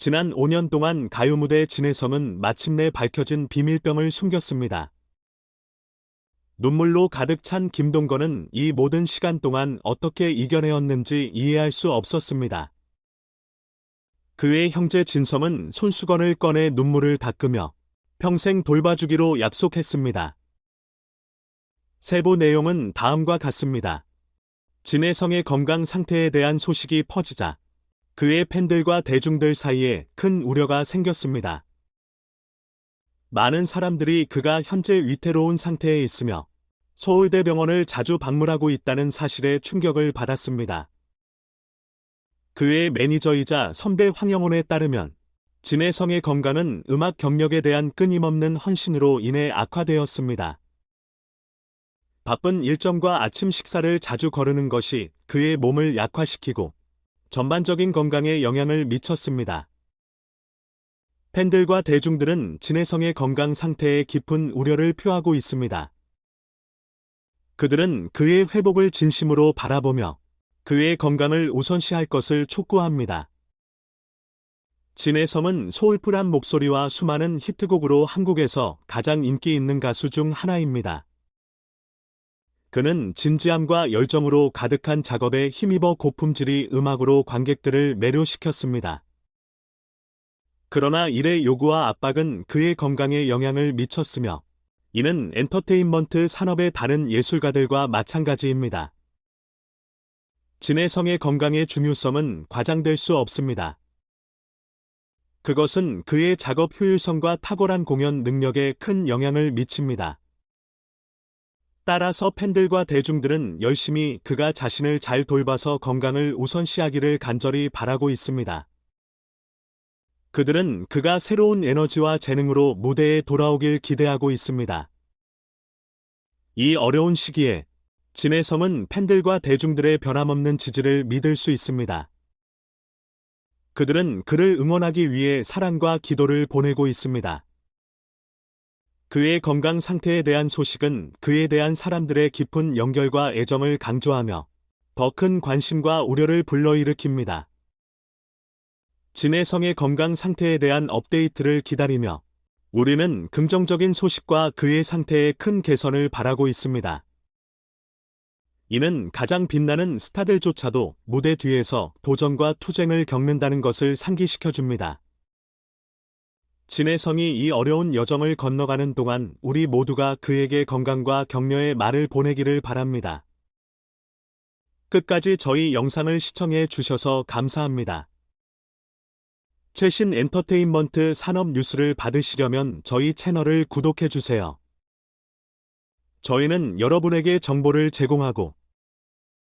지난 5년 동안 가요 무대 진해섬은 마침내 밝혀진 비밀병을 숨겼습니다. 눈물로 가득 찬 김동건은 이 모든 시간 동안 어떻게 이겨내었는지 이해할 수 없었습니다. 그의 형제 진섬은 손수건을 꺼내 눈물을 닦으며 평생 돌봐주기로 약속했습니다. 세부 내용은 다음과 같습니다. 진해성의 건강 상태에 대한 소식이 퍼지자 그의 팬들과 대중들 사이에 큰 우려가 생겼습니다. 많은 사람들이 그가 현재 위태로운 상태에 있으며 서울대 병원을 자주 방문하고 있다는 사실에 충격을 받았습니다. 그의 매니저이자 선배 황영훈에 따르면 진해성의 건강은 음악 경력에 대한 끊임없는 헌신으로 인해 악화되었습니다. 바쁜 일정과 아침 식사를 자주 거르는 것이 그의 몸을 약화시키고 전반적인 건강에 영향을 미쳤습니다. 팬들과 대중들은 진해성의 건강 상태에 깊은 우려를 표하고 있습니다. 그들은 그의 회복을 진심으로 바라보며 그의 건강을 우선시할 것을 촉구합니다. 진해성은 소울풀한 목소리와 수많은 히트곡으로 한국에서 가장 인기 있는 가수 중 하나입니다. 그는 진지함과 열정으로 가득한 작업에 힘입어 고품질이 음악으로 관객들을 매료시켰습니다. 그러나 일의 요구와 압박은 그의 건강에 영향을 미쳤으며 이는 엔터테인먼트 산업의 다른 예술가들과 마찬가지입니다. 진해성의 건강의 중요성은 과장될 수 없습니다. 그것은 그의 작업 효율성과 탁월한 공연 능력에 큰 영향을 미칩니다. 따라서 팬들과 대중들은 열심히 그가 자신을 잘 돌봐서 건강을 우선시하기를 간절히 바라고 있습니다. 그들은 그가 새로운 에너지와 재능으로 무대에 돌아오길 기대하고 있습니다. 이 어려운 시기에 진해섬은 팬들과 대중들의 변함없는 지지를 믿을 수 있습니다. 그들은 그를 응원하기 위해 사랑과 기도를 보내고 있습니다. 그의 건강 상태에 대한 소식은 그에 대한 사람들의 깊은 연결과 애정을 강조하며 더 큰 관심과 우려를 불러일으킵니다. 진해성의 건강 상태에 대한 업데이트를 기다리며 우리는 긍정적인 소식과 그의 상태의 큰 개선을 바라고 있습니다. 이는 가장 빛나는 스타들조차도 무대 뒤에서 도전과 투쟁을 겪는다는 것을 상기시켜 줍니다. 진해성이 이 어려운 여정을 건너가는 동안 우리 모두가 그에게 건강과 격려의 말을 보내기를 바랍니다. 끝까지 저희 영상을 시청해 주셔서 감사합니다. 최신 엔터테인먼트 산업 뉴스를 받으시려면 저희 채널을 구독해 주세요. 저희는 여러분에게 정보를 제공하고